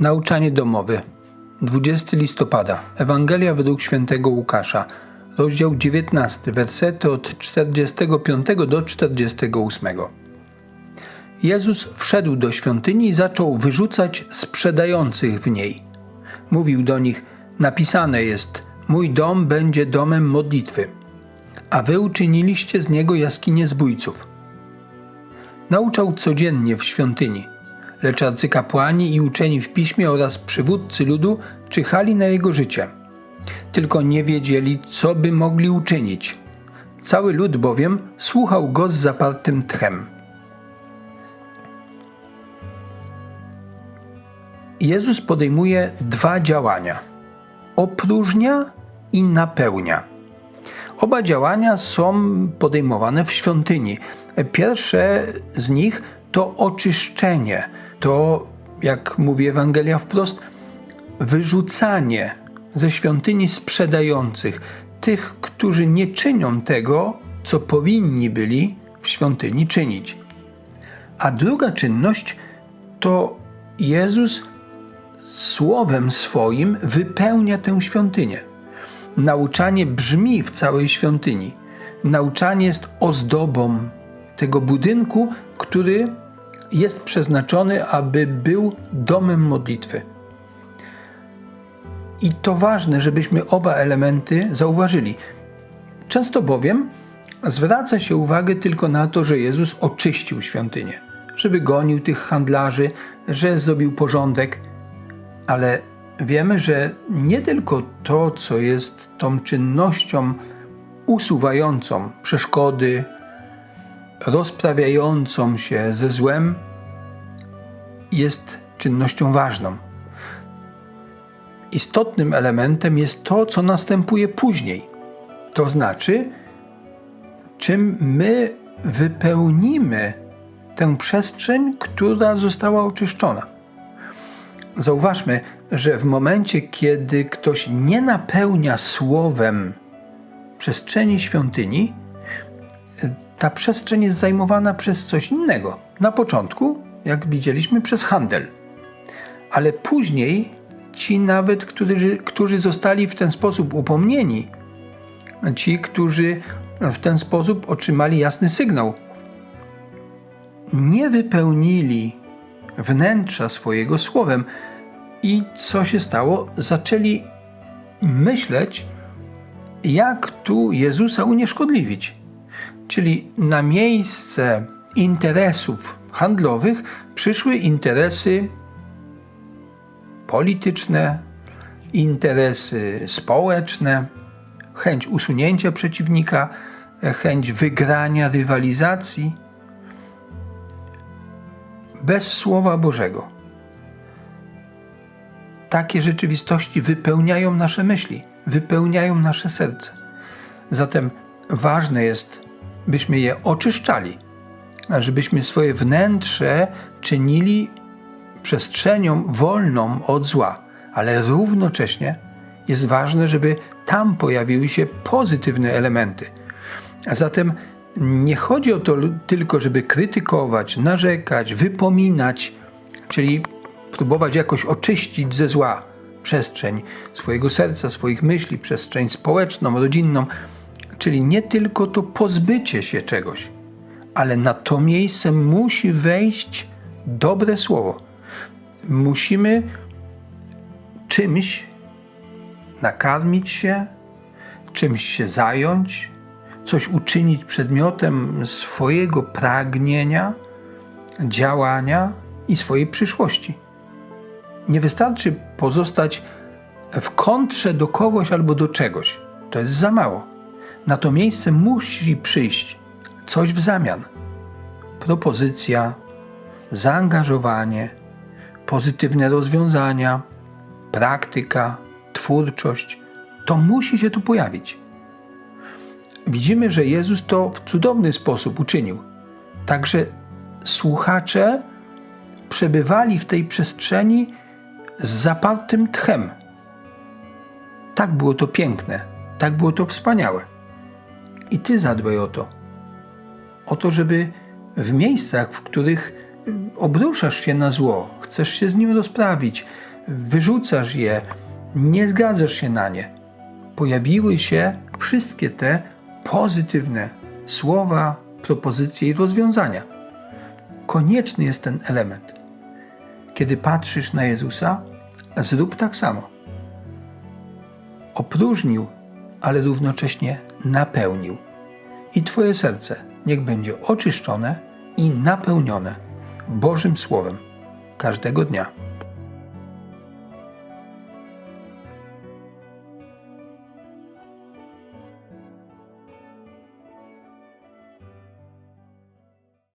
Nauczanie domowe. 20 listopada. Ewangelia według świętego Łukasza. Rozdział 19, wersety od 45 do 48. Jezus wszedł do świątyni i zaczął wyrzucać sprzedających w niej. Mówił do nich: Napisane jest: Mój dom będzie domem modlitwy, a wy uczyniliście z niego jaskinię zbójców. Nauczał codziennie w świątyni, lecz arcykapłani i uczeni w piśmie oraz przywódcy ludu czyhali na jego życie. Tylko nie wiedzieli, co by mogli uczynić. Cały lud bowiem słuchał go z zapartym tchem. Jezus podejmuje dwa działania: opróżnia i napełnia. Oba działania są podejmowane w świątyni. Pierwsze z nich to oczyszczenie, to, jak mówi Ewangelia wprost, wyrzucanie ze świątyni sprzedających, tych, którzy nie czynią tego, co powinni byli w świątyni czynić. A druga czynność to Jezus słowem swoim wypełnia tę świątynię. Nauczanie brzmi w całej świątyni. Nauczanie jest ozdobą tego budynku, który jest przeznaczony, aby był domem modlitwy. I to ważne, żebyśmy oba elementy zauważyli. Często bowiem zwraca się uwagę tylko na to, że Jezus oczyścił świątynię, że wygonił tych handlarzy, że zrobił porządek, ale wiemy, że nie tylko to, co jest tą czynnością usuwającą przeszkody, rozprawiającą się ze złem, jest czynnością ważną. Istotnym elementem jest to, co następuje później. To znaczy, czym my wypełnimy tę przestrzeń, która została oczyszczona. Zauważmy, że w momencie, kiedy ktoś nie napełnia słowem przestrzeni świątyni, ta przestrzeń jest zajmowana przez coś innego. Na początku, jak widzieliśmy, przez handel. Ale później ci nawet, którzy, którzy zostali w ten sposób upomnieni, ci, którzy w ten sposób otrzymali jasny sygnał, nie wypełnili wnętrza swojego słowem. I co się stało? Zaczęli myśleć, jak tu Jezusa unieszkodliwić. Czyli na miejsce interesów handlowych przyszły interesy polityczne, interesy społeczne, chęć usunięcia przeciwnika, chęć wygrania rywalizacji bez Słowa Bożego. Takie rzeczywistości wypełniają nasze myśli, wypełniają nasze serce. Zatem ważne jest, byśmy je oczyszczali, żebyśmy swoje wnętrze czynili przestrzenią wolną od zła, ale równocześnie jest ważne, żeby tam pojawiły się pozytywne elementy. A zatem nie chodzi o to tylko, żeby krytykować, narzekać, wypominać, czyli próbować jakoś oczyścić ze zła przestrzeń swojego serca, swoich myśli, przestrzeń społeczną, rodzinną, czyli nie tylko to pozbycie się czegoś, ale na to miejsce musi wejść dobre słowo. Musimy czymś nakarmić się, czymś się zająć, coś uczynić przedmiotem swojego pragnienia, działania i swojej przyszłości. Nie wystarczy pozostać w kontrze do kogoś albo do czegoś. To jest za mało. Na to miejsce musi przyjść coś w zamian. Propozycja, zaangażowanie, pozytywne rozwiązania, praktyka, twórczość. To musi się tu pojawić. Widzimy, że Jezus to w cudowny sposób uczynił. Także słuchacze przebywali w tej przestrzeni z zapartym tchem. Tak było to piękne, tak było to wspaniałe. I ty zadbaj o to. O to, żeby w miejscach, w których obruszasz się na zło, chcesz się z nim rozprawić, wyrzucasz je, nie zgadzasz się na nie. Pojawiły się wszystkie te pozytywne słowa, propozycje i rozwiązania. Konieczny jest ten element. Kiedy patrzysz na Jezusa, zrób tak samo. Opróżnił, ale równocześnie napełnił. I Twoje serce niech będzie oczyszczone i napełnione Bożym Słowem każdego dnia.